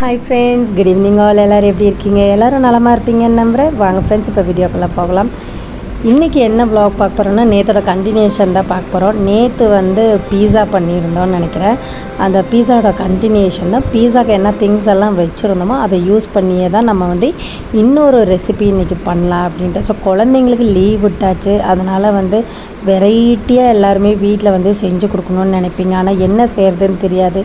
Hi friends good evening all எல்லோரும் எப்படி இருக்கீங்க? எல்லோரும் நலமாக இருப்பீங்கன்னு நம்புகிறேன் வாங்க ஃப்ரெண்ட்ஸ் இப்போ வீடியோக்குள்ளே போகலாம். இன்றைக்கி என்ன ப்ளாக் பார்க்க போகிறோன்னா நேற்றோட கண்டினியூஷன் தான் பார்க்க போகிறோம் நேற்று வந்து பீஸா பண்ணியிருந்தோம்னு நினைக்கிறேன். அந்த பீஸாவோட கண்டினியூஷன் தான் பீஸாக்கு என்ன திங்ஸ் எல்லாம் வச்சுருந்தோமோ அதை யூஸ் பண்ணியே தான் நம்ம வந்து இன்னொரு ரெசிபி இன்றைக்கி பண்ணலாம் அப்படின்ட்டு. ஸோ குழந்தைங்களுக்கு லீவ் விட்டாச்சு. அதனால் வந்து வெரைட்டியாக எல்லாருமே வீட்டில் வந்து செஞ்சு கொடுக்கணும்னு நினைப்பீங்க. ஆனால் என்ன செய்கிறதுன்னு தெரியாது.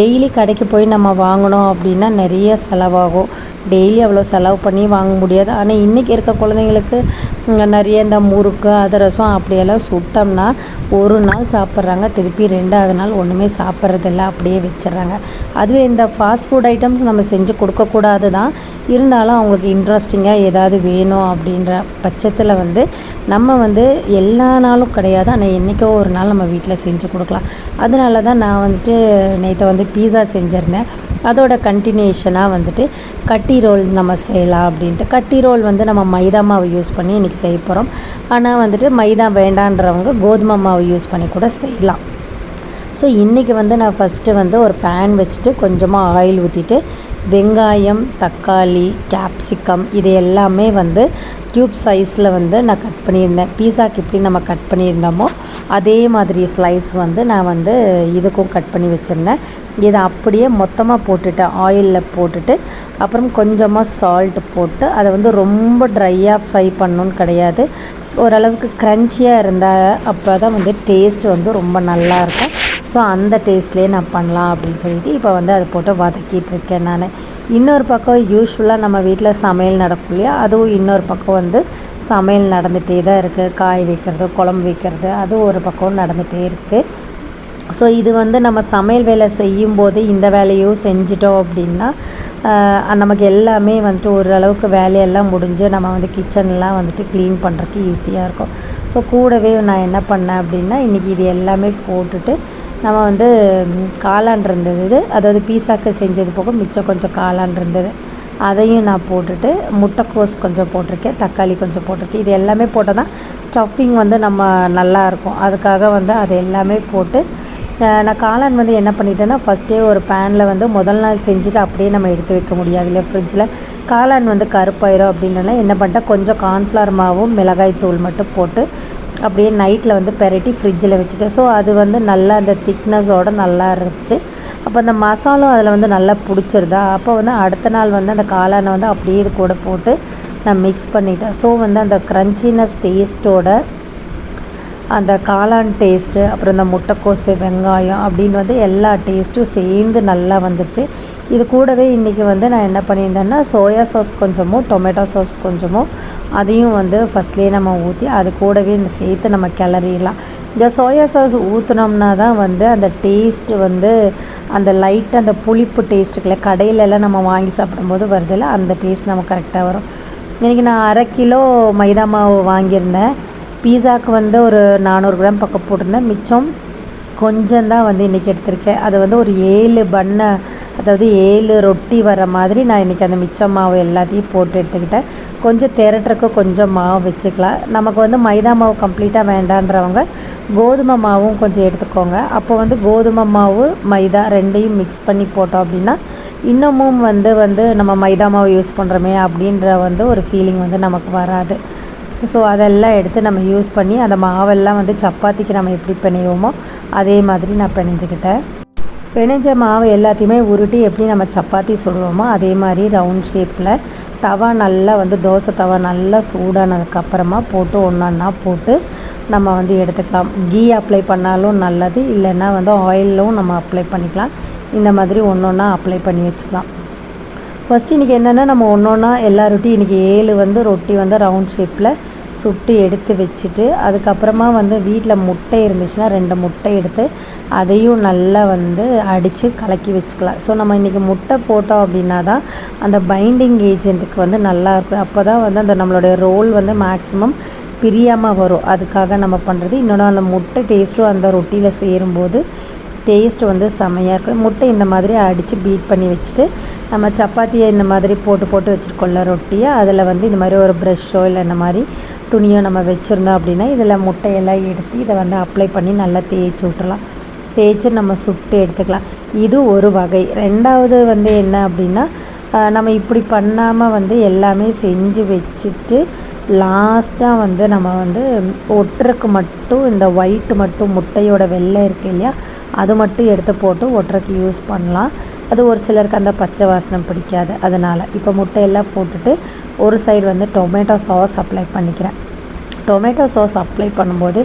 டெய்லி கடைக்கு போய் நம்ம வாங்கணும் அப்படின்னா நிறைய செலவாகும். டெய்லி அவ்வளோ செலவு பண்ணி வாங்க முடியாது. ஆனால் இன்றைக்கி இருக்க குழந்தைங்களுக்கு நிறைய இந்த முறுக்கு அதிரசம் அப்படியெல்லாம் சுட்டோம்னா ஒரு நாள் சாப்பிட்றாங்க. திருப்பி ரெண்டாவது நாள் ஒன்றுமே சாப்பிட்றதில்ல. அப்படியே வச்சிடுறாங்க. அதுவே இந்த ஃபாஸ்ட் ஃபுட் ஐட்டம்ஸ் நம்ம செஞ்சு கொடுக்கக்கூடாது தான். இருந்தாலும் அவங்களுக்கு இன்ட்ரெஸ்டிங்காக ஏதாவது வேணும் அப்படின்ற பட்சத்தில் வந்து நம்ம வந்து எல்லா நாளும் கிடையாது. ஆனால் என்றைக்கோ ஒரு நாள் நம்ம வீட்டில் செஞ்சு கொடுக்கலாம். அதனால தான் நான் வந்துட்டு நேற்று வந்து பீஸா செஞ்சுருந்தேன். அதோட கண்டினியூஷனாக வந்துட்டு கட்டி ரோல் நம்ம செய்யலாம் அப்படின்ட்டு. கட்டி ரோல் வந்து நம்ம மைதா மாவு யூஸ் பண்ணி இன்றைக்கி செய்ய போகிறோம் ஆனால் வந்துட்டு மைதா வேண்டான்றவங்க கோதுமை மாவு யூஸ் பண்ணி கூட செய்யலாம். ஸோ இன்றைக்கி வந்து நான் ஃபஸ்ட்டு வந்து ஒரு பேன் வச்சுட்டு கொஞ்சமாக ஆயில் ஊற்றிட்டு வெங்காயம் தக்காளி கேப்சிகம் இது எல்லாமே வந்து டியூப் சைஸில் வந்து நான் கட் பண்ணியிருந்தேன். பீஸாக்கு எப்படி நம்ம கட் பண்ணியிருந்தோமோ அதே மாதிரி ஸ்லைஸ் வந்து நான் வந்து இதுக்கும் கட் பண்ணி வச்சுருந்தேன். இதை அப்படியே மொத்தமாக போட்டுட்டேன் ஆயிலில் போட்டுட்டு அப்புறம் கொஞ்சமாக சால்ட் போட்டு அதை வந்து ரொம்ப ட்ரையாக ஃப்ரை பண்ணணுன்னு கிடையாது. ஓரளவுக்கு க்ரன்ச்சியாக இருந்தால் அப்போ தான் வந்து டேஸ்ட் வந்து ரொம்ப நல்லாயிருக்கும் ஸோ அந்த டேஸ்ட்லேயே நான் பண்ணலாம் அப்படின்னு சொல்லிட்டு இப்போ வந்து அதை போட்டு வதக்கிட்டு இருக்கேன் நான். இன்னொரு பக்கம் யூஸ்வலாக நம்ம வீட்டில் சமையல் நடக்கும் இல்லையா? அதுவும் இன்னொரு பக்கம் வந்து சமையல் நடந்துகிட்டே தான் இருக்குது காய் வைக்கிறது குழம்பு வைக்கிறது அதுவும் ஒரு பக்கம் நடந்துகிட்டே இருக்குது ஸோ இது வந்து நம்ம சமையல் வேலை செய்யும்போது இந்த வேலையும் செஞ்சிட்டோம் அப்படின்னா நமக்கு எல்லாமே வந்துட்டு ஓரளவுக்கு வேலையெல்லாம் முடிஞ்சு நம்ம வந்து கிச்சன்லாம் வந்துட்டு க்ளீன் பண்ணுறதுக்கு ஈஸியாக இருக்கும். ஸோ கூடவே நான் என்ன பண்ணேன் அப்படின்னா இன்றைக்கி இது எல்லாமே போட்டுட்டு நம்ம வந்து காளான் இருந்தது அதாவது பீஸாக்கு செஞ்சது போக மிச்சம் கொஞ்சம் காளான் இருந்தது அதையும் நான் போட்டுட்டு முட்டைக்கோஸ் கொஞ்சம் போட்டிருக்கேன் தக்காளி கொஞ்சம் போட்டிருக்கேன். இது எல்லாமே போட்டால் தான் ஸ்டஃபிங் வந்து நம்ம நல்லா இருக்கும் அதுக்காக வந்து அது எல்லாமே போட்டு நான் காளான் வந்து என்ன பண்ணிட்டேன்னா ஃபஸ்ட்டே ஒரு பேனில் வந்து முதல் நாள் செஞ்சுட்டு அப்படியே நம்ம எடுத்து வைக்க முடியாது இல்லையா ஃப்ரிட்ஜில் காளான் வந்து கருப்பாயிரும் அப்படின்றனால என்ன பண்ணிட்டேன் கொஞ்சம் கார்ன்ஃப்ளவர் மாவும் மிளகாய் தூள் மட்டும் போட்டு அப்படியே நைட்டில் வந்து பெரட்டி ஃப்ரிட்ஜில் வச்சுட்டேன் ஸோ அது வந்து நல்லா அந்த திக்னஸோட நல்லா இருந்துச்சு. அப்போ அந்த மசாலும் அதில் வந்து நல்லா பிடிச்சிருதா? அப்போ வந்து அடுத்த நாள் வந்து அந்த காளானை வந்து அப்படியே இது கூட போட்டு நான் மிக்ஸ் பண்ணிட்டேன். ஸோ வந்து அந்த க்ரன்ச்சினஸ் டேஸ்ட்டோட அந்த காளான் டேஸ்ட்டு அப்புறம் இந்த முட்டைக்கோசு வெங்காயம் அப்படின்னு வந்து எல்லா டேஸ்ட்டும் சேர்ந்து நல்லா வந்துருச்சு. இது கூடவே இன்றைக்கி வந்து நான் என்ன பண்ணியிருந்தேன்னா சோயா சாஸ் கொஞ்சமும் டொமேட்டோ சாஸ் கொஞ்சமும் அதையும் வந்து ஃபஸ்ட்லேயே நம்ம ஊற்றி அது கூடவே இந்த சேர்த்து நம்ம கிளறிடலாம். இந்த சோயா சாஸ் ஊற்றுனோம்னா தான் வந்து அந்த டேஸ்ட்டு வந்து அந்த லைட் அந்த புளிப்பு டேஸ்ட்டுக்குள்ள கடையிலலாம் நம்ம வாங்கி சாப்பிடும்போது வருதில்ல அந்த டேஸ்ட் நம்ம கரெக்டாக வரும். இன்றைக்கி நான் அரை கிலோ மைதா மாவு வாங்கியிருந்தேன். பீஸாவுக்கு வந்து ஒரு நானூறு கிராம் பக்கம் போட்டிருந்தேன். மிச்சம் கொஞ்சம் தான் வந்து இன்றைக்கி எடுத்திருக்கேன். அது வந்து ஒரு ஏழு பண்ணை அதாவது ஏழு ரொட்டி வர மாதிரி நான் இன்றைக்கி அந்த மிச்சம் மாவு எல்லாத்தையும் போட்டு எடுத்துக்கிட்டேன். கொஞ்சம் திரட்டுறக்கு கொஞ்சம் மாவு வச்சுக்கலாம். நமக்கு வந்து மைதா மாவு கம்ப்ளீட்டாக வேண்டான்றவங்க கோதுமை மாவும் கொஞ்சம் எடுத்துக்கோங்க. அப்போ வந்து கோதுமை மாவு மைதா ரெண்டையும் மிக்ஸ் பண்ணி போட்டோம் அப்படின்னா இன்னமும் வந்து வந்து நம்ம மைதா மாவு யூஸ் பண்ணுறோமே அப்படின்ற வந்து ஒரு ஃபீலிங் வந்து நமக்கு வராது. ஸோ அதெல்லாம் எடுத்து நம்ம யூஸ் பண்ணி அந்த மாவெல்லாம் வந்து சப்பாத்திக்கு நம்ம எப்படி பிணைவோமோ அதே மாதிரி நான் பிணைஞ்சிக்கிட்டேன். பிணைஞ்ச மாவு எல்லாத்தையுமே உருட்டி எப்படி நம்ம சப்பாத்தி சுடுவோமோ அதே மாதிரி ரவுண்ட் ஷேப்பில் தவா நல்லா வந்து தோசை தவா நல்லா சூடானதுக்கப்புறமா போட்டு ஒன்றா போட்டு நம்ம வந்து எடுத்துக்கலாம். கீ அப்ளை பண்ணாலும் நல்லது இல்லைன்னா வந்து ஆயிலும் நம்ம அப்ளை பண்ணிக்கலாம். இந்த மாதிரி ஒன்று ஒன்றா அப்ளை பண்ணி வச்சுக்கலாம். ஃபஸ்ட்டு இன்றைக்கி என்னென்னா நம்ம ஒன்று ஒன்றா எல்லா ரொட்டி இன்றைக்கி ஏழு வந்து ரொட்டி வந்து ரவுண்ட் ஷேப்பில் சுட்டு எடுத்து வச்சுட்டு அதுக்கப்புறமா வந்து வீட்டில் முட்டை இருந்துச்சுன்னா ரெண்டு முட்டை எடுத்து அதையும் நல்லா வந்து அடித்து கலக்கி வச்சுக்கலாம். ஸோ நம்ம இன்றைக்கி முட்டை போட்டோம் அப்படின்னா தான் அந்த பைண்டிங் ஏஜென்ட்டுக்கு வந்து நல்லா இருக்கும். அப்போ தான் வந்து அந்த நம்மளுடைய ரோல் வந்து மேக்ஸிமம் பிரியாமல் வரும். அதுக்காக நம்ம பண்ணுறது இன்னொன்று அந்த முட்டை டேஸ்ட்டும் அந்த ரொட்டியில் சேரும்போது டேஸ்ட் வந்து செமையாக இருக்கும். முட்டை இந்த மாதிரி அடித்து பீட் பண்ணி வச்சுட்டு நம்ம சப்பாத்தியை இந்த மாதிரி போட்டு போட்டு வச்சுருக்கோம்ல ரொட்டியை அதில் வந்து இந்த மாதிரி ஒரு ப்ரெஷ்ஷோ இல்லை இந்த மாதிரி துணியை நம்ம வச்சுருந்தோம் அப்படின்னா இதில் முட்டையெல்லாம் எடுத்து இதை வந்து அப்ளை பண்ணி நல்லா தேய்ச்சி விட்றலாம் தேய்ச்சி நம்ம சுட்டு எடுத்துக்கலாம். இது ஒரு வகை. ரெண்டாவது வந்து என்ன அப்படின்னா நம்ம இப்படி பண்ணாமல் வந்து எல்லாமே செஞ்சு வச்சுட்டு லாஸ்ட்டாக வந்து நம்ம வந்து ஒட்டுறக்கு மட்டும் இந்த ஒயிட்டு மட்டும் முட்டையோட வெள்ளை இருக்கு இல்லையா அது மட்டும் எடுத்து போட்டு ஒட்டுறக்கு யூஸ் பண்ணலாம். அது ஒரு சிலருக்கு அந்த பச்சை வாசனை பிடிக்காது. அதனால் இப்போ முட்டையெல்லாம் போட்டுட்டு ஒரு சைடு வந்து டொமேட்டோ சாஸ் அப்ளை பண்ணிக்கிறேன். டொமேட்டோ சாஸ் அப்ளை பண்ணும்போது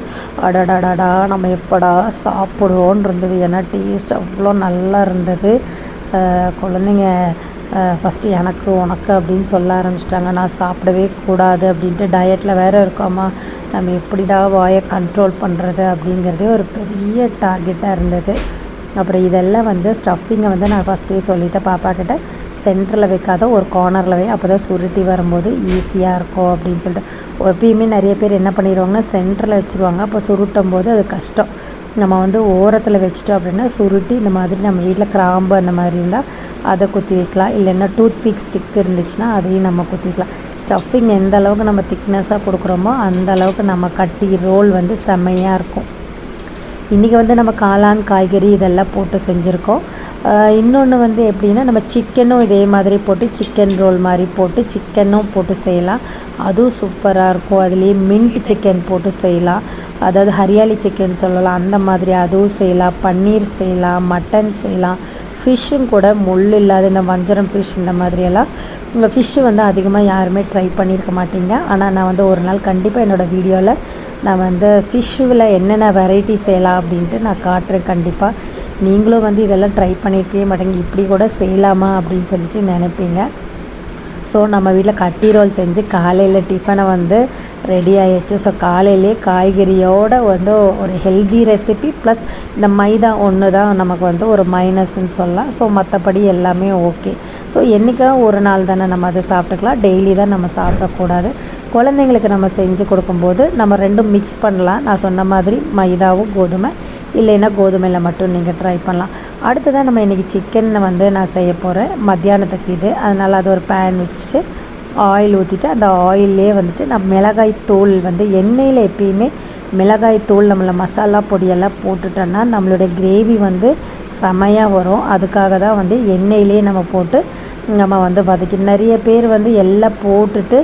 அடடடடா நம்ம எப்படா சாப்பிடுவோன்னு இருந்தது. ஏன்னா டேஸ்ட் அவ்வளோ நல்லா இருந்தது. குழந்தைங்க ஃபஸ்ட்டு எனக்கு உனக்கு அப்படின்னு சொல்ல ஆரம்பிச்சிட்டாங்க. நான் சாப்பிடவே கூடாது அப்படின்ட்டு டயட்டில் வேறு இருக்கோமா? நம்ம எப்படிடா வாயை கண்ட்ரோல் பண்ணுறது அப்படிங்கிறதே ஒரு பெரிய டார்கெட்டாக இருந்தது. அப்புறம் இதெல்லாம் வந்து ஸ்டஃபிங்கை வந்து நான் ஃபஸ்ட்டே சொல்லிவிட்டேன் பாப்பா கிட்ட சென்டரில் வைக்காத ஒரு கார்னரில் வை. அப்போ தான் சுருட்டி வரும்போது ஈஸியாக இருக்கும் அப்படின்னு சொல்லிட்டு. எப்பயுமே நிறைய பேர் என்ன பண்ணிடுவாங்கன்னா சென்டரில் வச்சுருவாங்க. அப்போ சுருட்டும் போது அது கஷ்டம். நம்ம வந்து ஓரத்தில் வச்சிட்டோம் அப்படின்னா சுருட்டி இந்த மாதிரி நம்ம வீட்டில் கிராம்பு அந்த மாதிரி இருந்தால் அதை குத்தி வைக்கலாம். இல்லைன்னா டூத் பிக் ஸ்டிக் இருந்துச்சுன்னா அதையும் நம்ம குத்தி வைக்கலாம். ஸ்டஃபிங் எந்த அளவுக்கு நம்ம திக்னஸாக கொடுக்குறோமோ அந்த அளவுக்கு நம்ம கட்டி ரோல் வந்து செம்மையாக இருக்கும். இன்றைக்கி வந்து நம்ம காளான் காய்கறி இதெல்லாம் போட்டு செஞ்சுருக்கோம். இன்னொன்று வந்து எப்படின்னா நம்ம சிக்கனும் இதே மாதிரி போட்டு சிக்கன் ரோல் மாதிரி போட்டு சிக்கனும் போட்டு செய்யலாம். அதுவும் சூப்பராக இருக்கும். அதுலேயே மின்ட் சிக்கன் போட்டு செய்யலாம். அதாவது ஹரியாலி சிக்கன் சொல்லலாம். அந்த மாதிரி அதுவும் செய்யலாம். பன்னீர் செய்யலாம். மட்டன் செய்யலாம். ஃபிஷ்ஷும் கூட முள் இல்லாத இந்த வஞ்சரம் ஃபிஷ் இந்த மாதிரியெல்லாம் உங்கள் ஃபிஷ்ஷு வந்து அதிகமாக யாருமே ட்ரை பண்ணியிருக்க மாட்டீங்க. ஆனால் நான் வந்து ஒரு நாள் கண்டிப்பாக என்னோடய வீடியோவில் நான் வந்து ஃபிஷ்ஷுவில் என்னென்ன வெரைட்டி செய்யலாம் அப்படின்ட்டு நான் காட்டுறேன் கண்டிப்பாக நீங்களும் வந்து இதெல்லாம் ட்ரை பண்ணியிருக்கவே மாட்டேங்க. இப்படி கூட செய்யலாமா அப்படின்னு சொல்லிட்டு நினைப்பீங்க. ஸோ நம்ம வீட்டில் கட்டி ரோல் செஞ்சு காலையில் டிஃபனை வந்து ரெடி ஆகிடுச்சு ஸோ காலையிலே காய்கறியோடு வந்து ஒரு ஹெல்தி ரெசிபி ப்ளஸ் இந்த மைதா ஒன்று தான் நமக்கு வந்து ஒரு மைனஸ்ன்னு சொல்லலாம். ஸோ மற்றபடி எல்லாமே ஓகே ஸோ என்றைக்கா ஒரு நாள் தானே நம்ம அதை சாப்பிட்டுக்கலாம். டெய்லி தான் நம்ம சாப்பிடக்கூடாது. குழந்தைங்களுக்கு நம்ம செஞ்சு கொடுக்கும்போது நம்ம ரெண்டும் மிக்ஸ் பண்ணலாம். நான் சொன்ன மாதிரி மைதாவும் கோதுமை. இல்லைன்னா கோதுமையில் மட்டும் நீங்கள் ட்ரை பண்ணலாம். அடுத்ததாக நம்ம இன்றைக்கி சிக்கன் வந்து நான் செய்ய போகிறேன் மத்தியானத்துக்கு இது. அதனால் அது ஒரு பேன் வச்சுட்டு ஆயில் ஊற்றிட்டு அந்த ஆயிலே வந்துட்டு நம்ம மிளகாய் தூள் வந்து எண்ணெயில் எப்பயுமே மிளகாய் தூள் நம்மளை மசாலா பொடியெல்லாம் போட்டுட்டோன்னா நம்மளுடைய கிரேவி வந்து செமையாக வரும். அதுக்காக தான் வந்து எண்ணெயிலே நம்ம போட்டு நம்ம வந்து வதக்கி நிறைய பேர் வந்து எல்லாம் போட்டுட்டு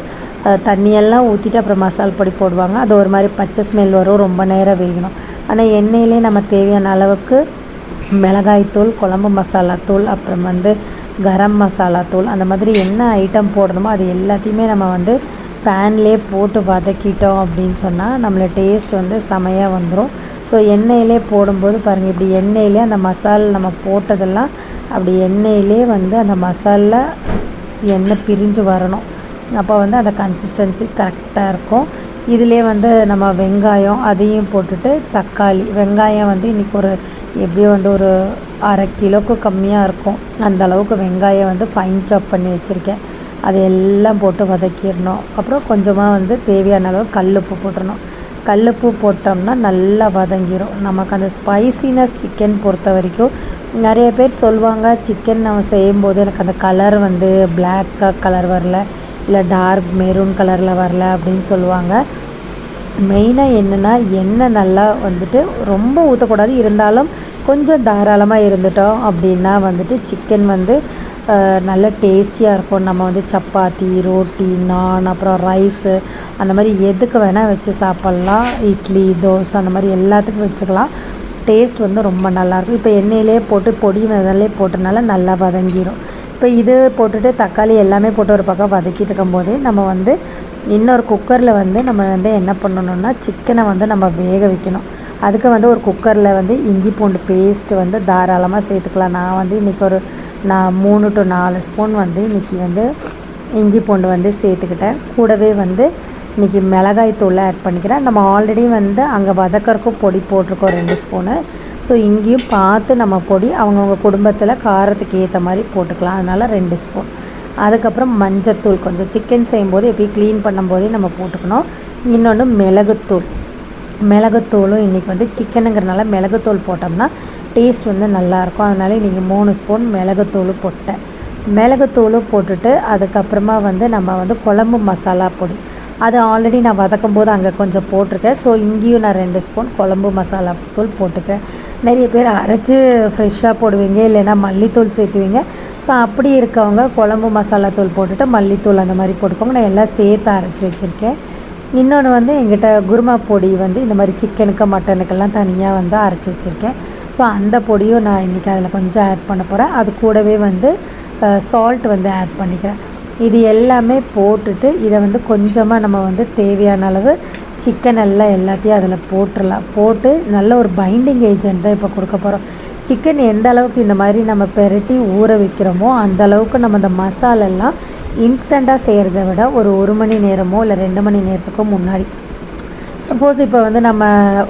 தண்ணியெல்லாம் ஊற்றிட்டு அப்புறம் மசால் பொடி போடுவாங்க. அது ஒரு மாதிரி பச்சை ஸ்மெல் வரும். ரொம்ப நேரம் வேகணும். ஆனால் எண்ணெயிலே நம்ம தேவையான அளவுக்கு மிளகாய்த்தூள் குழம்பு மசாலாத்தூள் அப்புறம் வந்து கரம் மசாலாத்தூள் அந்த மாதிரி என்ன ஐட்டம் போடணுமோ அது எல்லாத்தையுமே நம்ம வந்து பேன்லேயே போட்டு வதக்கிட்டோம் அப்படின்னு சொன்னால் நம்மளோட டேஸ்ட் வந்து செமையாக வந்துடும் ஸோ எண்ணெயிலே போடும்போது பாருங்கள் இப்படி எண்ணெயிலே அந்த மசால் நம்ம போட்டதெல்லாம் அப்படி எண்ணெயிலே வந்து அந்த மசாலில் எண்ணெய் பிரிஞ்சு வரணும். அப்போ வந்து அந்த கன்சிஸ்டன்சி கரெக்டாக இருக்கும். இதிலே வந்து நம்ம வெங்காயம் அதையும் போட்டுட்டு தக்காளி வெங்காயம் வந்து இன்றைக்கி ஒரு எப்படியும் வந்து ஒரு அரை கிலோக்கு கம்மியாக இருக்கும். அந்த அளவுக்கு வெங்காயம் வந்து ஃபைன் சாப் பண்ணி வச்சுருக்கேன். அதை எல்லாம் போட்டு வதக்கிடணும். அப்புறம் கொஞ்சமாக வந்து தேவையான அளவு கல்லுப்பு போட்டுடணும். கல்லுப்பு போட்டோம்னா நல்லா வதங்கிடும் நமக்கு அந்த ஸ்பைசினஸ் சிக்கன் பொறுத்த வரைக்கும் நிறைய பேர் சொல்லுவாங்க சிக்கன் நம்ம செய்யும்போது எனக்கு அந்த கலர் வந்து பிளாக்காக கலர் வரல. இல்லை டார்க் மெரூன் கலரில் வரல அப்படின்னு சொல்லுவாங்க. மெயினாக என்னென்னா எண்ணெய் நல்லா வந்துட்டு ரொம்ப ஊற்றக்கூடாது இருந்தாலும் கொஞ்சம் தாராளமாக இருந்துட்டோம் அப்படின்னா வந்துட்டு சிக்கன் வந்து நல்ல டேஸ்டியாக இருக்கும். நம்ம வந்து சப்பாத்தி ரோட்டி நான் அப்புறம் ரைஸு அந்த மாதிரி எதுக்கு வேணால் வச்சு சாப்பிட்லாம். இட்லி தோசை அந்த மாதிரி எல்லாத்துக்கும் வச்சுக்கலாம். டேஸ்ட் வந்து ரொம்ப நல்லாயிருக்கும் இப்போ எண்ணெயிலே போட்டு பொடி முதல்லே போட்டனால நல்லா வதங்கிடும் இப்போ இது போட்டுட்டு தக்காளி எல்லாமே போட்டு ஒரு பக்கம் வதக்கிட்டு இருக்கும்போதே நம்ம வந்து இன்னொரு குக்கரில் வந்து நம்ம வந்து என்ன பண்ணணும்னா சிக்கனை வந்து நம்ம வேக வைக்கணும். அதுக்கு வந்து ஒரு குக்கரில் வந்து இஞ்சி பூண்டு பேஸ்ட்டு வந்து தாராளமாக சேர்த்துக்கலாம். நான் வந்து இன்றைக்கி ஒரு நான் மூணு டு நாலு ஸ்பூன் வந்து இன்றைக்கி வந்து இஞ்சி பூண்டு வந்து சேர்த்துக்கிட்டேன். கூடவே வந்து இன்றைக்கி மிளகாய் தூளை ஆட் பண்ணிக்கிறேன். நம்ம ஆல்ரெடி வந்து அங்கே வதக்கறக்கும் பொடி போட்டிருக்கோம் ரெண்டு ஸ்பூனு ஸோ இங்கேயும் பார்த்து நம்ம பொடி அவங்கவுங்க குடும்பத்தில் காரத்துக்கு ஏற்ற மாதிரி போட்டுக்கலாம். அதனால் ரெண்டு ஸ்பூன் அதுக்கப்புறம் மஞ்சத்தூள் கொஞ்சம் சிக்கன் செய்யும்போது எப்பயும் க்ளீன் பண்ணும்போதே நம்ம போட்டுக்கணும். இன்னொன்று மிளகுத்தூள். மிளகுத்தூளும் இன்றைக்கி வந்து சிக்கனுங்கிறனால மிளகுத்தூள் போட்டோம்னா டேஸ்ட் வந்து நல்லாயிருக்கும். அதனால நீங்கள் மூணு ஸ்பூன் மிளகுத்தூள் போட்டேன். மிளகுத்தூளும் போட்டுட்டு அதுக்கப்புறமா வந்து நம்ம வந்து குழம்பு மசாலா பொடி. அது ஆல்ரெடி நான் வதக்கும் போது அங்கே கொஞ்சம் போட்டிருக்கேன். ஸோ இங்கேயும் நான் ரெண்டு ஸ்பூன் குழம்பு மசாலா தூள் போட்டுக்கிறேன். நிறைய பேர் அரைச்சி ஃப்ரெஷ்ஷாக போடுவீங்க இல்லைன்னா மல்லித்தூள் சேர்த்துவீங்க. ஸோ அப்படி இருக்கவங்க குழம்பு மசாலா தூள் போட்டுட்டு மல்லித்தூள் அந்த மாதிரி போட்டுக்கோங்க. நான் எல்லாம் சேர்த்து அரைச்சி வச்சுருக்கேன். இன்னொன்று வந்து எங்கிட்ட குருமா பொடி வந்து இந்த மாதிரி சிக்கனுக்கு மட்டனுக்கெல்லாம் தனியாக வந்து அரைச்சி வச்சுருக்கேன். ஸோ அந்த பொடியும் நான் இன்றைக்கி அதில் கொஞ்சம் ஆட் பண்ண போகிறேன் அது கூடவே வந்து சால்ட் வந்து ஆட் பண்ணிக்கிறேன். இது எல்லாமே போட்டுட்டு இதை வந்து கொஞ்சமாக நம்ம வந்து தேவையான அளவு சிக்கன் எல்லாம் எல்லாத்தையும் அதில் போட்டுடலாம் போட்டு நல்ல ஒரு பைண்டிங் ஏஜென்ட் தான் இப்போ கொடுக்க போகிறோம் சிக்கன் எந்த அளவுக்கு இந்த மாதிரி நம்ம பெரட்டி ஊற வைக்கிறோமோ அந்த அளவுக்கு நம்ம இந்த மசாலெல்லாம் இன்ஸ்டண்ட்டாக செய்கிறத விட ஒரு ஒரு மணி நேரமோ இல்லை ரெண்டு மணி நேரத்துக்கோ முன்னாடி சப்போஸ் இப்போ வந்து நம்ம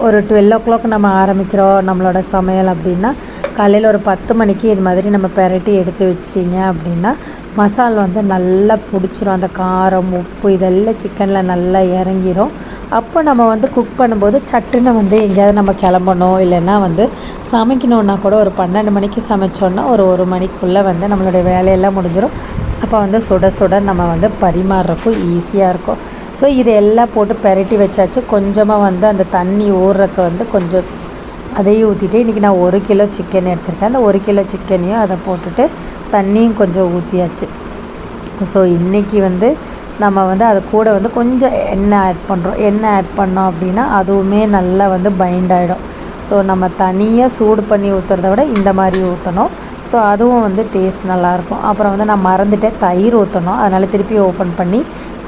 ஒரு டுவெல் ஓ கிளாக் நம்ம ஆரம்பிக்கிறோம் நம்மளோட சமையல் அப்படின்னா காலையில் ஒரு பத்து மணிக்கு இது மாதிரி நம்ம பெரட்டி எடுத்து வச்சிட்டிங்க அப்படின்னா மசால் வந்து நல்லா பிடிச்சிரும். அந்த காரம் உப்பு இதெல்லாம் சிக்கனில் நல்லா இறங்கிரும். அப்போ நம்ம வந்து குக் பண்ணும்போது சட்டுன்னு வந்து எங்கேயாவது நம்ம கிளம்பணும் இல்லைன்னா வந்து சமைக்கணுன்னா கூட ஒரு பன்னெண்டு மணிக்கு சமைச்சோன்னா ஒரு ஒரு மணிக்குள்ளே வந்து நம்மளுடைய வேலையெல்லாம் முடிஞ்சிடும் அப்போ வந்து சுட சுட நம்ம வந்து பரிமாறுறக்கும் ஈஸியாக இருக்கும். ஸோ இதையெல்லாம் போட்டு பெரட்டி வச்சாச்சு. கொஞ்சமாக வந்து அந்த தண்ணி ஊறுறக்கு வந்து கொஞ்சம் அதையும் ஊற்றிட்டு இன்றைக்கி நான் ஒரு கிலோ சிக்கன் எடுத்திருக்கேன். அந்த ஒரு கிலோ சிக்கனையும் அதை போட்டுட்டு தண்ணியும் கொஞ்சம் ஊற்றியாச்சு ஸோ இன்றைக்கி வந்து நம்ம வந்து அது கூட வந்து கொஞ்சம் எண்ணெய் ஆட் பண்ணுறோம் எண்ணெய் ஆட் பண்ணோம் அப்படின்னா அதுவுமே நல்லா வந்து பைண்ட் ஆகிடும் ஸோ நம்ம தனியாக சூடு பண்ணி ஊற்றுறத விட இந்த மாதிரி ஊற்றணும் ஸோ அதுவும் வந்து டேஸ்ட் நல்லாயிருக்கும் அப்புறம் வந்து நான் மறந்துட்டேன் தயிர் ஊற்றணும் அதனால் திருப்பி ஓப்பன் பண்ணி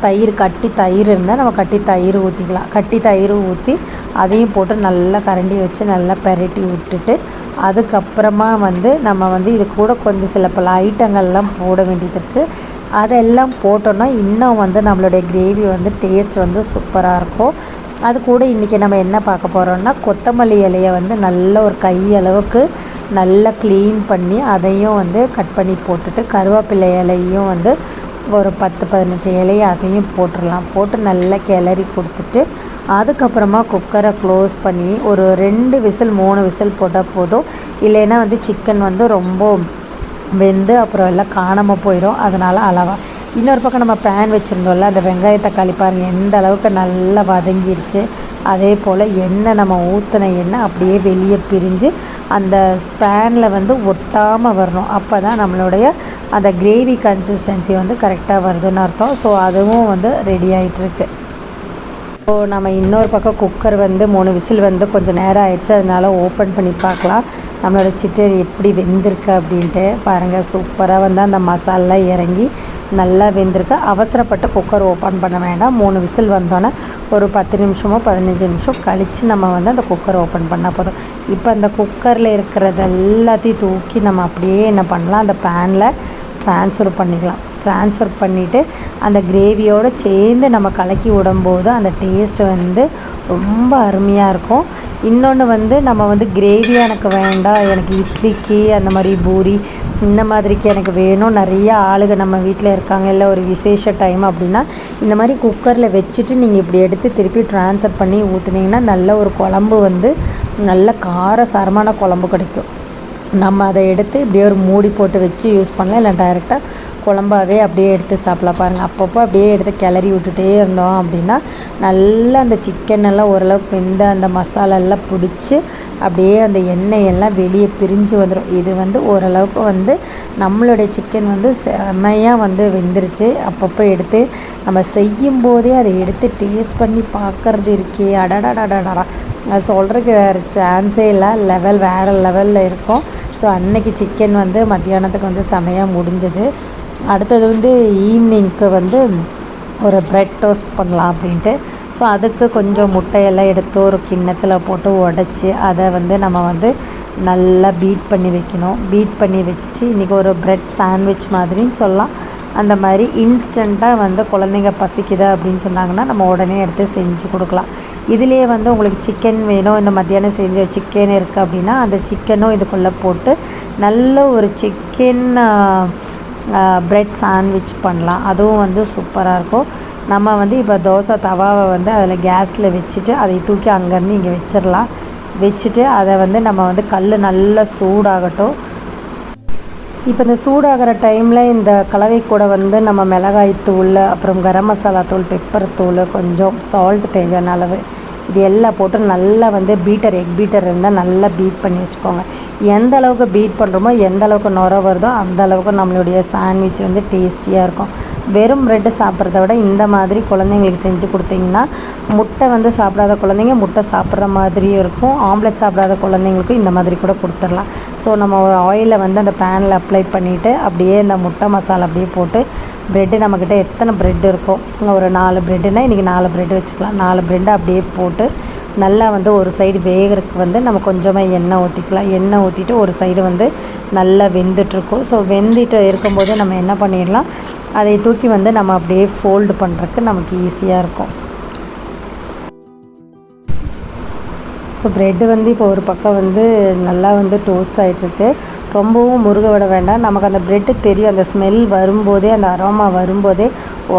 தயிர் கட்டி தயிர் இருந்தால் நம்ம கட்டி தயிர் ஊற்றிக்கலாம் கட்டி தயிர் ஊற்றி அதையும் போட்டு நல்லா கரண்டி வச்சு நல்லா பெரட்டி விட்டுட்டு அதுக்கப்புறமா வந்து நம்ம வந்து இது கூட கொஞ்சம் சில பல ஐட்டங்கள்லாம் போட வேண்டியது இருக்குது அதெல்லாம் போட்டோன்னா இன்னும் வந்து நம்மளுடைய கிரேவி வந்து டேஸ்ட் வந்து சூப்பராக இருக்கும். அது கூட இன்றைக்கி நம்ம என்ன பார்க்க போகிறோம்னா கொத்தமல்லி இலையை வந்து நல்ல ஒரு கை அளவுக்கு நல்லா க்ளீன் பண்ணி அதையும் வந்து கட் பண்ணி போட்டுட்டு கருவேப்பிலை இலையும் வந்து ஒரு பத்து பதினஞ்சு இலையை அதையும் போட்டுடலாம். போட்டு நல்லா கிளறி கொடுத்துட்டு அதுக்கப்புறமா குக்கரை க்ளோஸ் பண்ணி ஒரு ரெண்டு விசில் மூணு விசில் போட்டால் போதும். இல்லைன்னா வந்து சிக்கன் வந்து ரொம்ப வெந்து அப்புறம் எல்லாம் காணாமல் போயிடும் அதனால் அளவாக இன்னொரு பக்கம் நம்ம பேன் வச்சுருந்தோம்ல அந்த வெங்காய தக்காளி பாருங்கள் எந்த அளவுக்கு நல்லா வதங்கிருச்சு. அதே போல் எண்ணெய் நம்ம ஊற்றின எண்ணெய் அப்படியே வெளியே பிரிஞ்சு அந்த ஸ்பேனில் வந்து ஒட்டாமல் வரணும். அப்போ தான் நம்மளுடைய அந்த கிரேவி கன்சிஸ்டன்சி வந்து கரெக்டாக வருதுன்னு அர்த்தம். ஸோ அதுவும் வந்து ரெடி ஆகிட்டுருக்கு ஸோ நம்ம இன்னொரு பக்கம் குக்கர் வந்து மூணு விசில் வந்து கொஞ்சம் நேரம் ஆயிடுச்சு. அதனால ஓப்பன் பண்ணி பார்க்கலாம். நம்மளோட சிக்கன் எப்படி வெந்திருக்கு அப்படின்ட்டு பாருங்கள் சூப்பராக வந்து அந்த மசாலெலாம் இறங்கி நல்லா வெந்திருக்கு. அவசரப்பட்டு குக்கர் ஓப்பன் பண்ண வேண்டாம். மூணு விசில் வந்தோன்னே ஒரு பத்து நிமிஷமோ பதினஞ்சு நிமிஷம் கழித்து நம்ம வந்து அந்த குக்கர் ஓப்பன் பண்ணால் போதும். இப்போ அந்த குக்கரில் இருக்கிறது எல்லாத்தையும் தூக்கி நம்ம அப்படியே என்ன பண்ணலாம்? அந்த பேனில் ட்ரான்ஸ்ஃபர் பண்ணிக்கலாம். ட்ரான்ஸ்ஃபர் பண்ணிவிட்டு அந்த கிரேவியோடு சேர்ந்து நம்ம கலக்கி விடும்போது அந்த டேஸ்ட்டு வந்து ரொம்ப அருமையாக இருக்கும். இன்னொன்று வந்து நம்ம வந்து கிரேவி எனக்கு வேண்டாம். எனக்கு இட்லிக்கு அந்த மாதிரி பூரி இந்த மாதிரிக்கு எனக்கு வேணும். நிறைய ஆளுங்க நம்ம வீட்டில் இருக்காங்க. இல்லை ஒரு விசேஷ டைம் அப்படின்னா இந்த மாதிரி குக்கரில் வச்சுட்டு நீங்கள் இப்படி எடுத்து திருப்பி ட்ரான்ஸ்ஃபர் பண்ணி ஊற்றுனீங்கன்னா நல்ல ஒரு குழம்பு வந்து நல்ல கார சாரமான குழம்பு கிடைக்கும். நம்ம அதை எடுத்து இப்படியே ஒரு மூடி போட்டு வச்சு யூஸ் பண்ணலாம். இல்லை டைரெக்டாக குழம்பாவே அப்படியே எடுத்து சாப்பிடலாம். பாருங்கள் அப்பப்போ அப்படியே எடுத்து கிளறி விட்டுட்டே இருந்தோம் அப்படின்னா நல்லா அந்த சிக்கன் எல்லாம் ஓரளவுக்கு வெந்த அந்த மசாலாலாம் பிடிச்சி அப்படியே அந்த எண்ணெய் எல்லாம் வெளியே பிரிஞ்சு வந்துடும் இது வந்து ஓரளவுக்கு வந்து நம்மளுடைய சிக்கன் வந்து செம்மையாக வந்து வெந்துருச்சு. அப்பப்போ எடுத்து நம்ம செய்யும் போதே அதை எடுத்து டேஸ்ட் பண்ணி பார்க்கறது இருக்கே. அடடாடாடாடா அது சொல்கிறதுக்கு வேறு சான்ஸே இல்லை. லெவல் வேறு லெவலில் இருக்கும். ஸோ அன்னைக்கு சிக்கன் வந்து மத்தியானத்துக்கு வந்து செமையாக முடிஞ்சது. அடுத்தது வந்து ஈவினிங்க்கு வந்து ஒரு ப்ரெட் டோஸ்ட் பண்ணலாம் அப்படின்ட்டு. ஸோ அதுக்கு கொஞ்சம் முட்டையெல்லாம் எடுத்து ஒரு கிண்ணத்தில் போட்டு உடச்சி அதை வந்து நம்ம வந்து நல்லா பீட் பண்ணி வைக்கணும். பீட் பண்ணி வச்சுட்டு இன்றைக்கி ஒரு ப்ரெட் சாண்ட்விச் மாதிரின்னு சொல்லலாம். அந்த மாதிரி இன்ஸ்டண்ட்டாக வந்து குழந்தைங்க பசிக்குது அப்படின்னு சொன்னாங்கன்னா நம்ம உடனே எடுத்து செஞ்சு கொடுக்கலாம். இதுலேயே வந்து உங்களுக்கு சிக்கன் வேணும் இந்த மத்தியானம் செஞ்ச சிக்கன் இருக்குது அப்படின்னா அந்த சிக்கனும் இதுக்குள்ளே போட்டு நல்ல ஒரு சிக்கன் ப்ரெட் சாண்ட்விச் பண்ணலாம். அதுவும் வந்து சூப்பராக இருக்கும். நம்ம வந்து இப்போ தோசை தவாவை வந்து அதில் கேஸில் வச்சுட்டு அதை தூக்கி அங்கேருந்து இங்கே வச்சிடலாம். வச்சுட்டு அதை வந்து நம்ம வந்து கல் நல்லா சூடாகட்டும். இப்போ இந்த சூடாகிற டைமில் இந்த கலவை கூட வந்து நம்ம மிளகாய் தூள் அப்புறம் கரம் மசாலா தூள் பெப்பர் தூள் கொஞ்சம் சால்ட் தேவையான அளவு இது எல்லாம் போட்டு நல்லா வந்து பீட்டர் எக் பீட்டர் இருந்தால் நல்லா பீட் பண்ணி வச்சுக்கோங்க. எந்த அளவுக்கு பீட் பண்ணுறோமோ எந்த அளவுக்கு நுர வருதோ அந்த அளவுக்கு நம்மளுடைய சாண்ட்விச் வந்து டேஸ்டியாக இருக்கும். வெறும் ப்ரெட்டு சாப்பிட்றத விட இந்த மாதிரி குழந்தைங்களுக்கு செஞ்சு கொடுத்தீங்கன்னா முட்டை வந்து சாப்பிடாத குழந்தைங்க முட்டை சாப்பிட்ற மாதிரியும் இருக்கும். ஆம்லெட் சாப்பிடாத குழந்தைங்களுக்கு இந்த மாதிரி கூட கொடுத்துடலாம். ஸோ நம்ம ஆயிலை வந்து அந்த பேனில் அப்ளை பண்ணிவிட்டு அப்படியே இந்த முட்டை மசாலா அப்படியே போட்டு ப்ரெட்டு நம்மக்கிட்ட எத்தனை ப்ரெட் இருக்கும் ஒரு நாலு ப்ரெட்டுனா இன்றைக்கி நாலு ப்ரெட் வச்சுக்கலாம். நாலு ப்ரெட்டை அப்படியே போட்டு நல்லா வந்து ஒரு சைடு வேகிறதுக்கு வந்து நம்ம கொஞ்சமாக எண்ணெய் ஊற்றிக்கலாம் எண்ணெய் ஊற்றிட்டு ஒரு சைடு வந்து நல்லா வெந்துட்டுருக்கும். ஸோ வெந்துட்டு இருக்கும்போது நம்ம என்ன பண்ணிடலாம் அதை தூக்கி வந்து நம்ம அப்படியே ஃபோல்டு பண்ணுறதுக்கு நமக்கு ஈஸியாக இருக்கும். ஸோ ப்ரெட்டு வந்து இப்போ ஒரு பக்கம் வந்து நல்லா வந்து டோஸ்ட் ஆகிட்டுருக்கு ரொம்பவும் முருக விட வேண்டாம். நமக்கு அந்த ப்ரெட்டு தெரியும். அந்த ஸ்மெல் வரும்போதே அந்த அரோமா வரும்போதே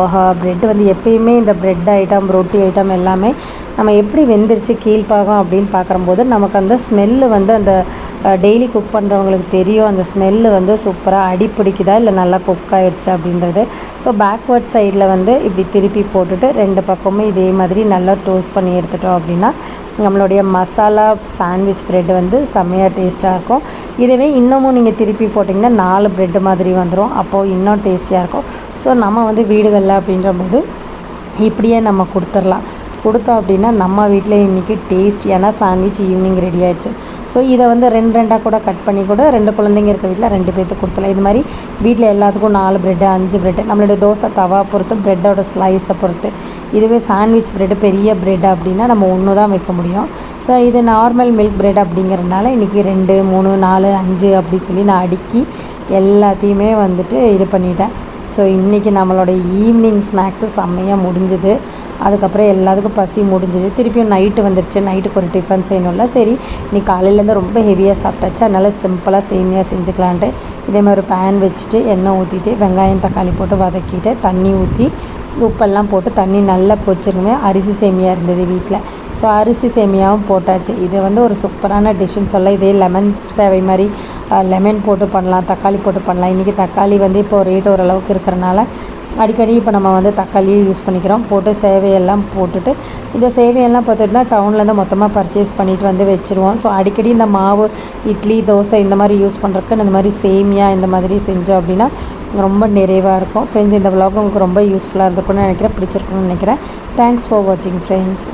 ஓஹா ப்ரெட்டு வந்து எப்பயுமே இந்த ப்ரெட் ஐட்டம் ரொட்டி ஐட்டம் எல்லாமே நம்ம எப்படி வெந்துருச்சு கீழ்ப்பாகம் அப்படின்னு பார்க்குறம்போது நமக்கு அந்த ஸ்மெல்லு வந்து அந்த டெய்லி குக் பண்ணுறவங்களுக்கு தெரியும் அந்த ஸ்மெல்லு வந்து சூப்பராக அடி பிடிக்குதா இல்லை நல்லா குக் ஆயிடுச்சு அப்படின்றது. ஸோ பேக்வேர்ட் சைடில் வந்து இப்படி திருப்பி போட்டுட்டு ரெண்டு பக்கமும் இதே மாதிரி நல்லா டோஸ்ட் பண்ணி எடுத்துட்டோம் அப்படின்னா நம்மளுடைய மசாலா சாண்ட்விச் ப்ரெட் வந்து செம்மையாக டேஸ்ட்டாக இருக்கும். இதுவே இன்னமும் நீங்கள் திருப்பி போட்டிங்கன்னா நாலு ப்ரெட்டு மாதிரி வந்துடும் அப்போது இன்னும் டேஸ்டியாக இருக்கும். ஸோ நம்ம வந்து வீடுகளில் அப்படின்ற போது இப்படியே நம்ம கொடுத்துர்லாம் கொடுத்தோம் அப்படின்னா நம்ம வீட்டில் இன்றைக்கி டேஸ்டியான சாண்ட்விச் ஈவினிங் ரெடி ஆயிடுச்சு. ஸோ இதை வந்து ரெண்டு ரெண்டாக கூட கட் பண்ணி கூட ரெண்டு குழந்தைங்க இருக்க வீட்டில் ரெண்டு பேர்த்துக்கு கொடுத்துலாம் இது மாதிரி வீட்டில் எல்லாத்துக்கும் நாலு ப்ரெட்டு அஞ்சு ப்ரெட்டு நம்மளுடைய தோசை தவா பொறுத்து ப்ரெட்டோட ஸ்லைஸை பொறுத்து. இதுவே சாண்ட்விச் ப்ரெட்டு பெரிய ப்ரெட் அப்படின்னா நம்ம ஒன்று தான் வைக்க முடியும். ஸோ இது நார்மல் மில்க் ப்ரெட் அப்படிங்கிறதுனால இன்றைக்கி ரெண்டு மூணு நாலு அஞ்சு அப்படி சொல்லி நான் அடுக்கி எல்லாத்தையுமே வந்துட்டு இது பண்ணிட்டேன். ஸோ இன்றைக்கி நம்மளோட ஈவினிங் ஸ்நாக்ஸு செம்மையாக முடிஞ்சுது. அதுக்கப்புறம் எல்லாத்துக்கும் பசி முடிஞ்சுது. திருப்பியும் நைட்டு வந்துருச்சு. நைட்டுக்கு ஒரு டிஃபன் செய்யணும்ல சரி நீ காலையிலேருந்து ரொம்ப ஹெவியாக சாப்பிட்டாச்சு. அதனால் சிம்பிளாக சேமியாக செஞ்சுக்கலான்ட்டு. இதே மாதிரி ஒரு பேன் வச்சுட்டு எண்ணெய் ஊற்றிட்டு வெங்காயம் தக்காளி போட்டு வதக்கிட்டு தண்ணி ஊற்றி உப்பெல்லாம் போட்டு தண்ணி நல்லா கொச்சிருக்குமே அரிசி சேமியாக இருந்தது வீட்டில் ஸோ அரிசி சேமியாவும் போட்டாச்சு. இது வந்து ஒரு சூப்பரான டிஷ்ஷுன்னு சொல்ல இதே லெமன் சேவை மாதிரி லெமன் போட்டு பண்ணலாம் தக்காளி போட்டு பண்ணலாம். இன்றைக்கி தக்காளி வந்து இப்போ ரேட் ஓரளவுக்கு இருக்கிறனால அடிக்கடி இப்போ நம்ம வந்து தக்காளியும் யூஸ் பண்ணிக்கிறோம். போட்டு சேவையெல்லாம் போட்டுட்டு இந்த சேவையெல்லாம் பார்த்துட்டுனா டவுன்லேருந்து மொத்தமாக பர்ச்சேஸ் பண்ணிட்டு வந்து வச்சுருவோம். ஸோ அடிக்கடி இந்த மாவு இட்லி தோசை இந்த மாதிரி யூஸ் பண்ணுறதுக்கு இந்த மாதிரி சேமியா இந்த மாதிரி செஞ்சோம் அப்படின்னா ரொம்ப நிறைவாக இருக்கும். ஃப்ரெண்ட்ஸ் இந்த விலாக் உங்களுக்கு ரொம்ப யூஸ்ஃபுல்லாக இருந்திருக்கும்னு நினைக்கிறேன் பிடிச்சிருக்குன்னு நினைக்கிறேன். தேங்க்ஸ் ஃபார் வாட்சிங் ஃப்ரெண்ட்ஸ்